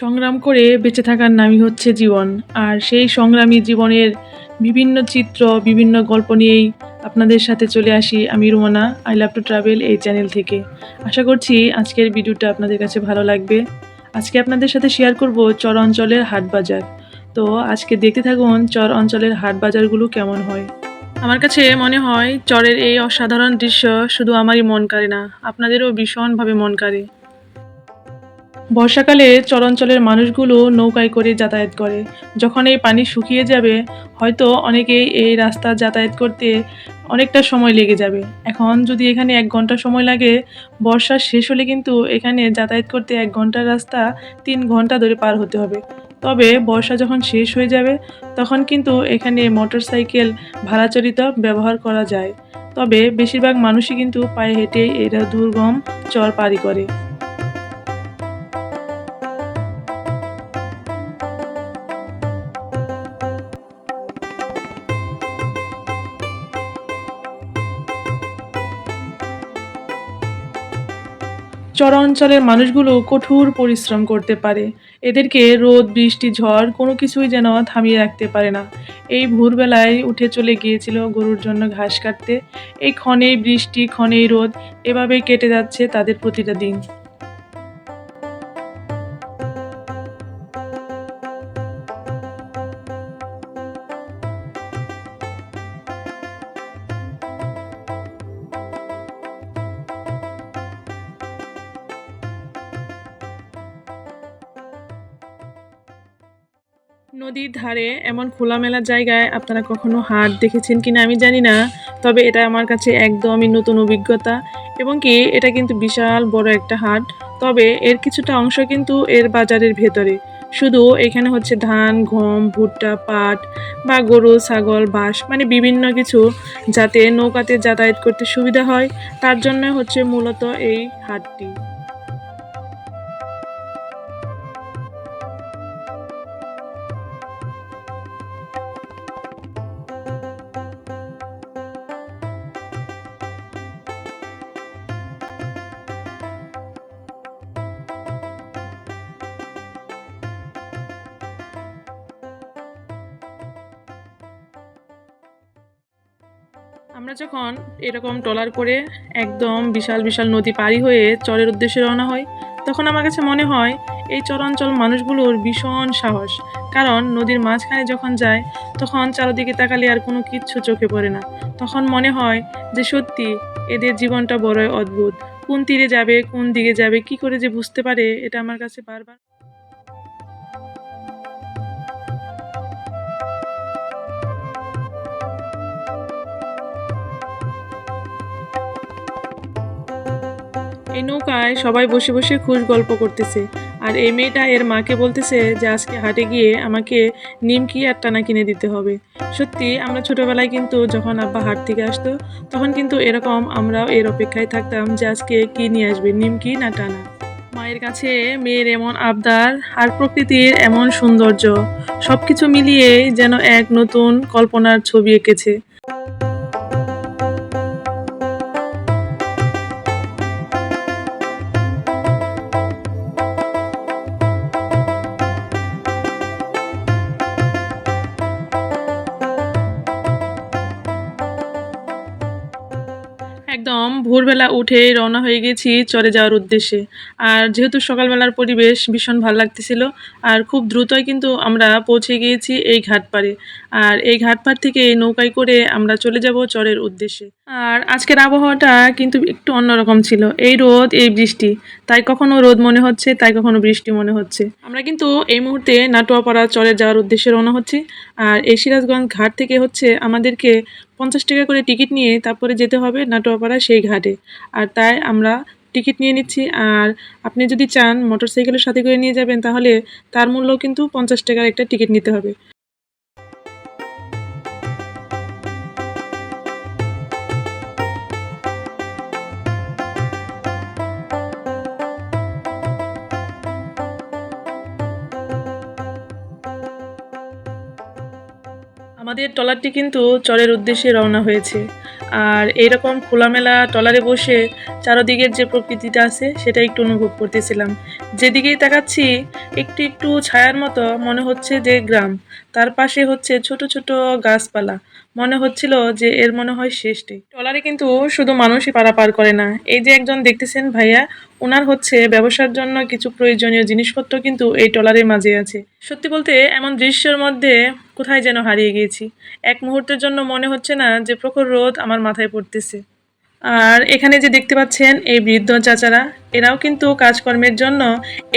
সংগ্রাম করে বেঁচে থাকার নামই হচ্ছে জীবন। আর সেই সংগ্রামী জীবনের বিভিন্ন চিত্র, বিভিন্ন গল্প নিয়েই আপনাদের সাথে চলে আসি আমি Rumana I love to travel এই চ্যানেল থেকে। আশা করছি আজকের ভিডিওটা আপনাদের কাছে ভালো লাগবে। আজকে আপনাদের সাথে শেয়ার করব চর অঞ্চলের হাট বাজার। তো আজকে দেখতে থাকুন চর অঞ্চলের হাট বাজারগুলো কেমন হয়। আমার কাছে মনে হয় চরের এই অসাধারণ দৃশ্য শুধু আমারই মন কাড়ে না, আপনাদেরও ভীষণভাবে মন কাড়ে। বর্ষাকালে চরাঞ্চলের মানুষগুলো নৌকায় করে যাতায়াত করে। যখন এই পানি শুকিয়ে যাবে, হয়তো অনেকেই এই রাস্তা যাতায়াত করতে অনেকটা সময় লেগে যাবে। এখন যদি এখানে এক ঘণ্টা সময় লাগে, বর্ষা শেষ হলে কিন্তু এখানে যাতায়াত করতে এক ঘণ্টার রাস্তা তিন ঘণ্টা ধরে পার হতে হবে। তবে বর্ষা যখন শেষ হয়ে যাবে, তখন কিন্তু এখানে মোটরসাইকেল ভাড়াচরিত ব্যবহার করা যায়। তবে বেশিরভাগ মানুষই কিন্তু পায়ে হেঁটে এরা দুর্গম চর পাড়ি করে। চরাঞ্চলের মানুষগুলো কঠোর পরিশ্রম করতে পারে। এদেরকে রোদ, বৃষ্টি, ঝড় কোনো কিছুই যেন থামিয়ে রাখতে পারে না। এই ভোরবেলায় উঠে চলে গিয়েছিল গরুর জন্য ঘাস কাটতে। এই ক্ষণেই বৃষ্টি, ক্ষণেই রোদ এভাবেই কেটে যাচ্ছে তাদের প্রতিটা দিন। নদীর ধারে এমন খোলামেলা জায়গায় আপনারা কখনো হাট দেখেছেন কিনা আমি জানি না, তবে এটা আমার কাছে একদমই নতুন অভিজ্ঞতা এবং কি এটা কিন্তু বিশাল বড় একটা হাট। তবে এর কিছুটা অংশ কিন্তু এর বাজারের ভেতরে। শুধু এখানে হচ্ছে ধান, গম, ভুট্টা, পাট বা গরু, ছাগল, বাঁশ মানে বিভিন্ন কিছু যাতে নৌকাতে যাতায়াত করতে সুবিধা হয়, তার জন্য হচ্ছে মূলত এই হাটটি। আমরা যখন এরকম ট্রলার করে একদম বিশাল বিশাল নদী পাড়ি হয়ে চরের উদ্দেশ্যে রওনা হয়, তখন আমার কাছে মনে হয় এই চরাঞ্চল মানুষগুলোর ভীষণ সাহস। কারণ নদীর মাঝখানে যখন যায়, তখন চারদিকে তাকালে আর কোনো কিচ্ছু চোখে পড়ে না। তখন মনে হয় যে সত্যি এদের জীবনটা বড়ই অদ্ভুত। কোন তীরে যাবে, কোন দিকে যাবে, কি করে যে বুঝতে পারে, এটা আমার কাছে বারবার এই নৌকায় সবাই বসে বসে খুশ গল্প করতেছে। আর এই মেয়েটা এর মাকে বলতেছে যে, আজকে হাটে গিয়ে আমাকে নিমকি আর টানা কিনে দিতে হবে। সত্যি, আমরা ছোটবেলায় কিন্তু যখন আব্বা হাট থেকে আসতো, তখন কিন্তু এরকম আমরাও এর অপেক্ষায় থাকতাম যে, আজকে কি নিয়ে আসবে, নিমকি না টানা? মায়ের কাছে মেয়ের এমন আবদার আর প্রকৃতির এমন সৌন্দর্য সব কিছু মিলিয়ে যেন এক নতুন কল্পনার ছবি এঁকেছে। ভোরবেলা উঠে রওনা হয়ে গেছি চরে যাওয়ার উদ্দেশ্যে। আর যেহেতু সকালবেলার পরিবেশ ভীষণ ভালো লাগতেছিল, আর খুব দ্রুতই কিন্তু আমরা পৌঁছে গিয়েছি এই ঘাটপাড়ে আর এই ঘাটপাড় থেকে এই নৌকায় করে আমরা চলে যাব চরের উদ্দেশ্যে। আর আজকের আবহাওয়াটা কিন্তু একটু অন্যরকম ছিল। এই রোদ, এই বৃষ্টি, তাই কখনো রোদ মনে হচ্ছে, তাই কখনো বৃষ্টি মনে হচ্ছে। আমরা কিন্তু এই মুহূর্তে নাটোয়াপাড়া চরে যাওয়ার উদ্দেশ্যে রওনা হচ্ছি। আর এই সিরাজগঞ্জ ঘাট থেকে হচ্ছে আমাদেরকে পঞ্চাশ টাকা করে টিকিট নিয়ে তারপরে যেতে হবে নাটোয়াপাড়া সেই ঘাটে। আর তাই আমরা টিকিট নিয়ে নিচ্ছি। আর আপনি যদি চান মোটরসাইকেলের সাথে করে নিয়ে যাবেন তাহলে তার মূল্য কিন্তু পঞ্চাশ টাকার একটা টিকিট নিতে হবে। আমাদের ট্রলারটি কিন্তু চরের উদ্দেশ্যে রওনা হয়েছে। আর এরকম খোলামেলা ট্রলারে বসে চারদিকের যে প্রকৃতিটা আছে, সেটা একটু অনুভব করতেছিলাম। যেদিকেই তাকাচ্ছি, একটু একটু ছায়ার মতো মনে হচ্ছে যে গ্রাম। তার পাশে হচ্ছে ছোট ছোট গাছপালা। মনে হচ্ছিল যে এর মনে হয় শেষটাই ট্রলারে কিন্তু শুধু মানুষই পারাপার করে না, এই যে একজন দেখতেছেন ভাইয়া ওনার হচ্ছে ব্যবসার জন্য কিছু প্রয়োজনীয় জিনিসপত্র কিন্তু এই ট্রলারের মাঝে আছে। সত্যি বলতে, এমন দৃশ্যের মধ্যে কোথায় যেন হারিয়ে গিয়েছি। এক মুহূর্তের জন্য মনে হচ্ছে না যে প্রখর রোদ আমার মাথায় পড়তেছে। আর এখানে যে দেখতে পাচ্ছেন এই বৃদ্ধ চাচারা, এরাও কিন্তু কাজকর্মের জন্য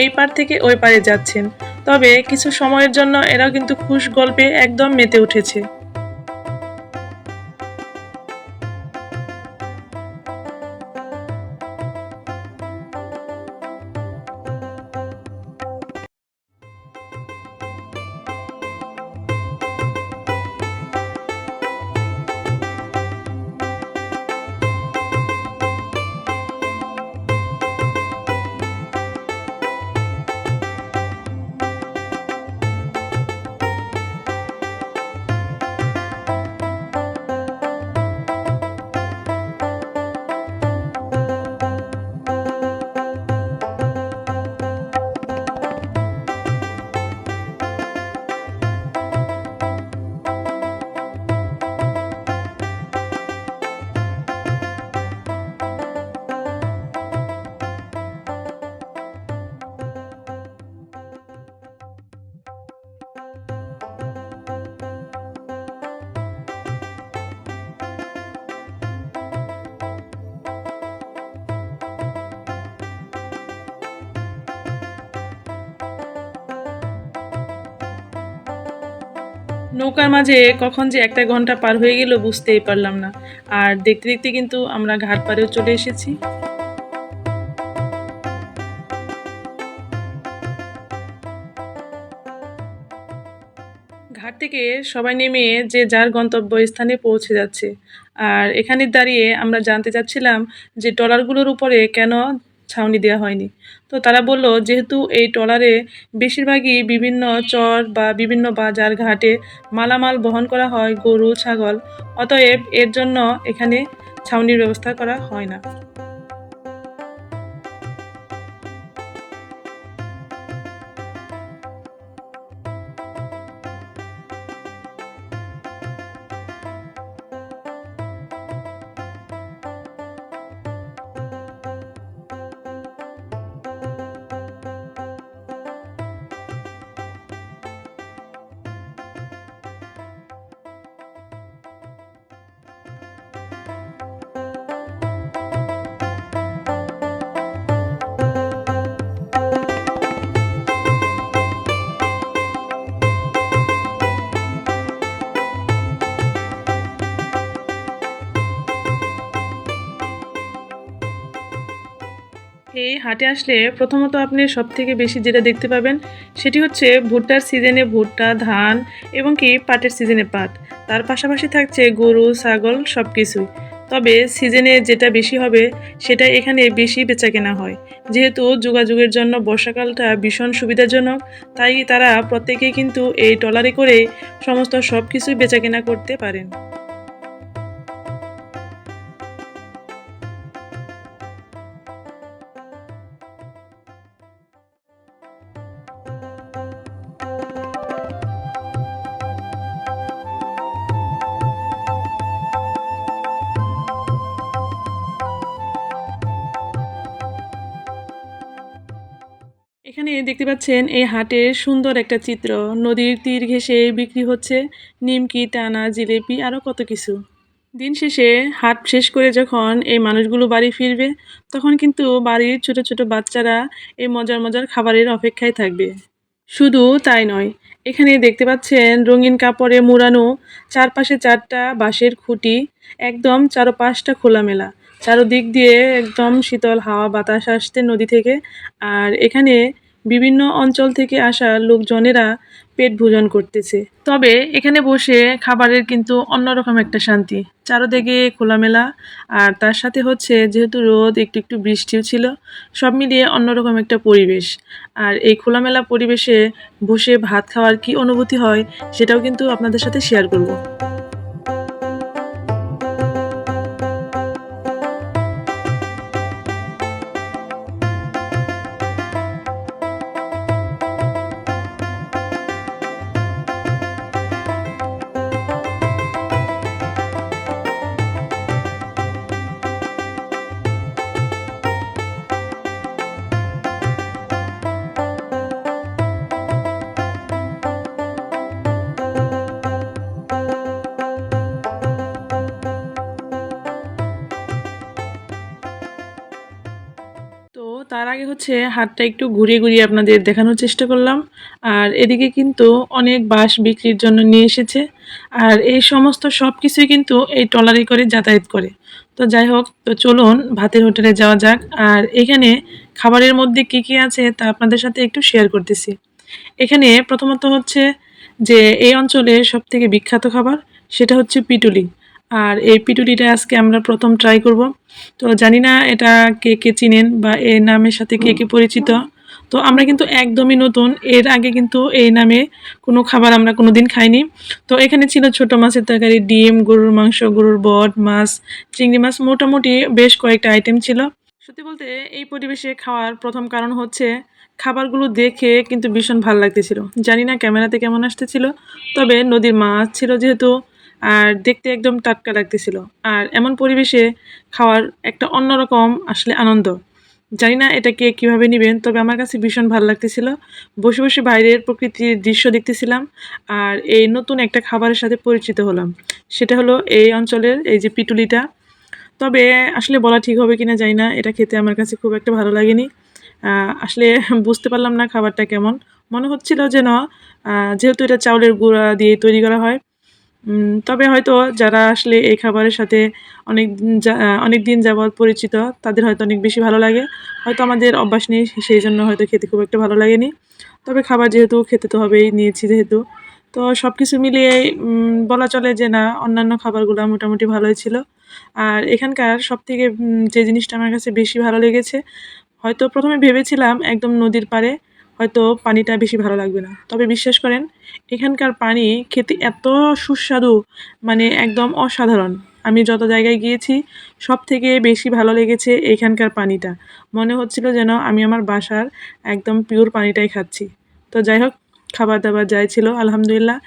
এই পার থেকে ওই পারে যাচ্ছেন। তবে কিছু সময়ের জন্য এরাও কিন্তু খুশ গল্পে একদম মেতে উঠেছে। নৌকার মাঝে কখন যে একটা ঘণ্টা পার হয়ে গেল বুঝতেই পারলাম না। আর দেখতে দেখতে কিন্তু আমরা ঘাট পাড়েও চলে এসেছি। ঘাট থেকে সবাই নেমে যে যার গন্তব্য স্থানে পৌঁছে যাচ্ছে। আর এখানে দাঁড়িয়ে আমরা জানতে চাচ্ছিলাম যে ট্রলারগুলোর উপরে কেন ছাউনি দেওয়া হয়নি। তো তারা বলল, যেহেতু এই ট্রলারে বেশিরভাগই বিভিন্ন চর বা বিভিন্ন বাজার ঘাটে মালামাল বহন করা হয় গরু, ছাগল, অতএব এর জন্য এখানে ছাউনির ব্যবস্থা করা হয় না। হাটে আসলে প্রথমত আপনি সব থেকে বেশি যেটা দেখতে পাবেন, সেটি হচ্ছে ভুট্টার সিজনে ভুট্টা, ধান এবং কি পাটের সিজনে পাট। তার পাশাপাশি থাকছে গরু, ছাগল সব কিছুই তবে সিজনে যেটা বেশি হবে, সেটা এখানে বেশি বেচা কেনা হয়। যেহেতু যোগাযোগের জন্য বর্ষাকালটা ভীষণ সুবিধাজনক, তাই তারা প্রত্যেকেই কিন্তু এই ট্রলারে করে সমস্ত সব কিছুই বেচা কেনা করতে পারেন। এখানে দেখতে পাচ্ছেন এই হাটের সুন্দর একটা চিত্র। নদীর তীর ঘেঁষে বিক্রি হচ্ছে নিমকি, টানা, জিলেপি আরও কত কিছু। দিন শেষে হাট শেষ করে যখন এই মানুষগুলো বাড়ি ফিরবে, তখন কিন্তু বাড়ির ছোট ছোট বাচ্চারা এই মজার মজার খাবারের অপেক্ষায় থাকবে। শুধু তাই নয়, এখানে দেখতে পাচ্ছেন রঙিন কাপড়ে মুড়ানো চারপাশে চারটা বাঁশের খুঁটি, একদম চারপাশটা খোলামেলা। চারদিক দিয়ে একদম শীতল হাওয়া বাতাস আসছে নদী থেকে, আর এখানে বিভিন্ন অঞ্চল থেকে আসা লোকজনেরা পেট ভোজন করতেছে। তবে এখানে বসে খাবারের কিন্তু অন্যরকম একটা শান্তি। চারোদিকে খোলামেলা, আর তার সাথে হচ্ছে যেহেতু রোদ, একটু একটু বৃষ্টিও ছিল, সব মিলিয়ে অন্যরকম একটা পরিবেশ। আর এই খোলামেলা পরিবেশে বসে ভাত খাওয়ার কি অনুভূতি হয়, সেটাও কিন্তু আপনাদের সাথে শেয়ার করব। আগে হচ্ছে হাতটা একটু ঘুরিয়ে ঘুরিয়ে আপনাদের দেখানোর চেষ্টা করলাম। আর এদিকে কিন্তু অনেক বাঁশ বিক্রির জন্য নিয়ে এসেছে। আর এই সমস্ত সব কিছুই কিন্তু এই ট্রলারে করে যাতায়াত করে। তো যাই হোক, তো চলুন ভাতের হোটেলে যাওয়া যাক। আর এখানে খাবারের মধ্যে কি কি আছে তা আপনাদের সাথে একটু শেয়ার করতেছি। এখানে প্রথমত হচ্ছে যে এই অঞ্চলের সব থেকে বিখ্যাত খাবার, সেটা হচ্ছে পিটুলি। আর এই পিটুলিটা আজকে আমরা প্রথম ট্রাই করব। তো জানি না এটা কে কে চিনেন বা এই নামের সাথে কে কে পরিচিত। তো আমরা কিন্তু একদমই নতুন। এর আগে কিন্তু এই নামে কোনো খাবার আমরা কোনো দিন খাইনি। তো এখানে ছিল ছোট মাছের তরকারি, ডিম, গরুর মাংস, গরুর বট, মাছ, চিংড়ি মাছ, মোটামুটি বেশ কয়েকটা আইটেম ছিল। সত্যি বলতে এই পরিবেশে খাওয়ার প্রথম কারণ হচ্ছে খাবারগুলো দেখে কিন্তু ভীষণ ভালো লাগতেছিল। জানি না ক্যামেরাতে কেমন আসতেছিল, তবে নদীর মাছ ছিল যেহেতু আর দেখতে একদম টাটকা লাগতেছিল। আর এমন পরিবেশে খাওয়ার একটা অন্যরকম আসলে আনন্দ। জানি না এটা কে কীভাবে নেবেন, তবে আমার কাছে ভীষণ ভালো লাগতেছিল। বসে বসে বাইরের প্রকৃতির দৃশ্য দেখতেছিলাম আর এই নতুন একটা খাবারের সাথে পরিচিত হলাম। সেটা হলো এই অঞ্চলের এই যে পিটুলিটা। তবে আসলে বলা ঠিক হবে কিনা জানি না, এটা খেতে আমার কাছে খুব একটা ভালো লাগেনি। আসলে বুঝতে পারলাম না খাবারটা কেমন। মনে হচ্ছিল যেন যেহেতু এটা চাউলের গুঁড়া দিয়ে তৈরি করা হয় তবে হয়তো যারা আসলে এই খাবারের সাথে অনেক অনেক দিন যাবৎ পরিচিত, তাদের হয়তো অনেক বেশি ভালো লাগে। হয়তো আমাদের অভ্যাস নেই, সেই জন্য হয়তো খেতে খুব একটা ভালো লাগেনি। তবে খাবার যেহেতু খেতে তো হবেই, নিয়েছি যেহেতু। তো সব কিছু মিলিয়ে বলা চলে যে না, অন্যান্য খাবারগুলো মোটামুটি ভালোই ছিল। আর এখানকার সব থেকে যে জিনিসটা আমার কাছে বেশি ভালো লেগেছে, হয়তো প্রথমে ভেবেছিলাম একদম নদীর পাড়ে হয়তো পানিটা বেশি ভালো লাগবে না। তবে বিশ্বাস করেন, এখানকার পানি খেতে এত সুস্বাদু মানে একদম অসাধারণ। আমি যত জায়গায় গিয়েছি সব থেকে বেশি ভালো লেগেছে এখানকার পানিটা। মনে হচ্ছিল যেন আমি আমার বাসার একদম পিওর পানিটাই খাচ্ছি। তো যাই হোক খাবার দাবার যাই ছিল, আলহামদুলিল্লাহ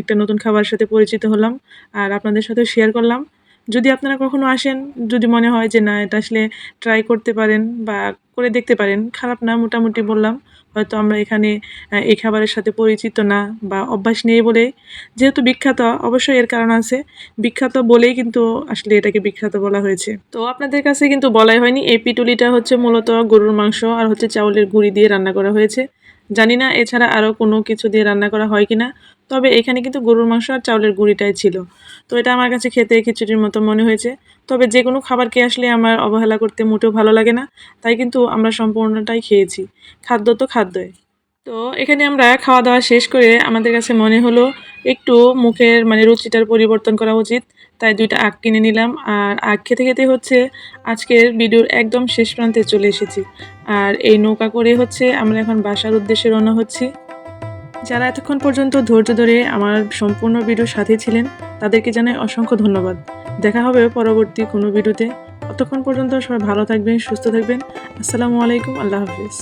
একটা নতুন খাবারের সাথে পরিচিত হলাম আর আপনাদের সাথে শেয়ার করলাম। যদি আপনারা কখনো আসেন, যদি মনে হয় যে না, এটা আসলে ট্রাই করতে পারেন বা করে দেখতে পারেন, খারাপ না, মোটামুটি বললাম। হয়তো আমরা এখানে এই খাবারের সাথে পরিচিত না বা অভ্যাস নেই বলে যেহেতু বিখ্যাত, অবশ্যই এর কারণ আছে। বিখ্যাত বলেই কিন্তু আসলে এটাকে বিখ্যাত বলা হয়েছে। তো আপনাদের কাছে কিন্তু বলাই হয়নি, এই পিটুলিটা হচ্ছে মূলত গরুর মাংস আর হচ্ছে চাউলের গুঁড়ি দিয়ে রান্না করা হয়েছে। জানি না এছাড়া আরও কোনো কিছু দিয়ে রান্না করা হয় কিনা। তবে এখানে কিন্তু গরুর মাংস আর চাউলের গুঁড়িটাই ছিল। তো এটা আমার কাছে খেতে খিচুড়ির মতো মনে হয়েছে। তবে যে কোনো খাবারকে আসলে আমার অবহেলা করতে মোটেও ভালো লাগে না। তাই কিন্তু আমরা সম্পূর্ণটাই খেয়েছি। খাদ্য তো খাদ্যই। তো এখানে আমরা খাওয়া দাওয়া শেষ করে আমাদের কাছে মনে হলো, একটু মুখের মানে রুচিটার পরিবর্তন করা উচিত। তাই দুইটা আখ কিনে নিলাম। আর আখ খেতে খেতে হচ্ছে আজকের ভিডিওর একদম শেষ প্রান্তে চলে এসেছি। আর এই নৌকা করে হচ্ছে আমরা এখন বাসার উদ্দেশ্যে রওনা হচ্ছি। যারা এতক্ষণ পর্যন্ত ধৈর্য ধরে আমার সম্পূর্ণ ভিডিও সাথে ছিলেন, তাদেরকে জানাই অসংখ্য ধন্যবাদ। দেখা হবে পরবর্তী কোনো ভিডিওতে। ততক্ষণ পর্যন্ত সবাই ভালো থাকবেন, সুস্থ থাকবেন। আসসালামু আলাইকুম, আল্লাহ হাফিজ।